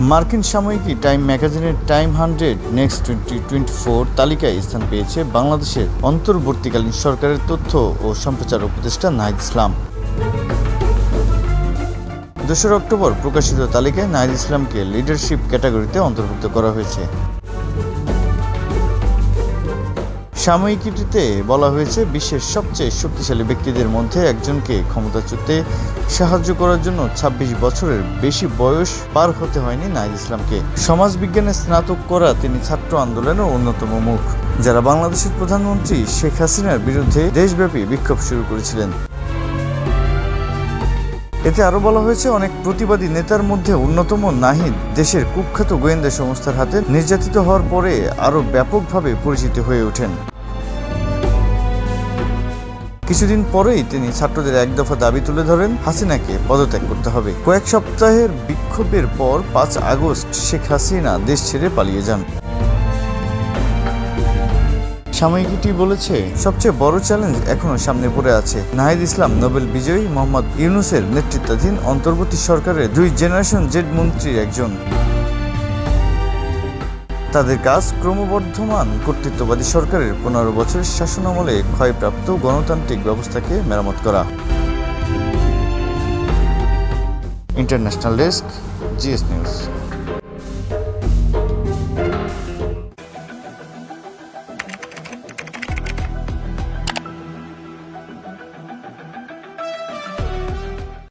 মার্কিন সাময়িকী টাইম ম্যাগাজিনের Time hundred next twenty twenty four তালিকায় স্থান পেয়েছে বাংলাদেশের অন্তর্বর্তীকালীন সরকারের তথ্য ও সম্প্রচার উপদেষ্টা নাহিদ ইসলাম। দোসরা অক্টোবর প্রকাশিত তালিকায় নাহিদ ইসলামকে লিডারশিপ ক্যাটাগরিতে অন্তর্ভুক্ত করা হয়েছে। সাময়িকীটিতে বলা হয়েছে, বিশ্বের সবচেয়ে শক্তিশালী ব্যক্তিদের মধ্যে একজনকে ক্ষমতাচ্যুতে সাহায্য করার জন্য ২৬ বছরের বেশি বয়স পার হতে হয়নি নাহিদ ইসলামকে। সমাজবিজ্ঞানে স্নাতক করা তিনি ছাত্র আন্দোলনের অন্যতম মুখ, যারা বাংলাদেশের প্রধানমন্ত্রী শেখ হাসিনার বিরুদ্ধে দেশব্যাপী বিক্ষোভ শুরু করেছিলেন। এতে আরও বলা হয়েছে, অনেক প্রতিবাদী নেতার মধ্যে অন্যতম নাহিদ দেশের কুখ্যাত গোয়েন্দা সংস্থার হাতে নির্যাতিত হওয়ার পরে আরও ব্যাপকভাবে পরিচিত হয়ে ওঠেন। কিছুদিন পরেই তিনি ছাত্রদের এক দফা দাবি তুলে ধরেন, হাসিনাকে পদত্যাগ করতে হবে। কয়েক সপ্তাহের বিক্ষোভের পর পাঁচ আগস্ট শেখ হাসিনা দেশ ছেড়ে পালিয়ে যান। সাময়িকীটি বলেছে, সবচেয়ে বড় চ্যালেঞ্জ এখনও সামনে পড়ে আছে। নাহিদ ইসলাম, নোবেল বিজয়ী মোহাম্মদ ইউনুসের নেতৃত্বাধীন অন্তর্বর্তী সরকারের দুই জেনারেশন জেড মন্ত্রীর একজন। তাদের কাজ ক্রমবর্ধমান। কর্তৃত্ববাদী সরকারের পনেরো বছরের শাসনামলে ক্ষয়প্রাপ্ত গণতান্ত্রিক ব্যবস্থাকে মেরামত করা। International desk, GS news.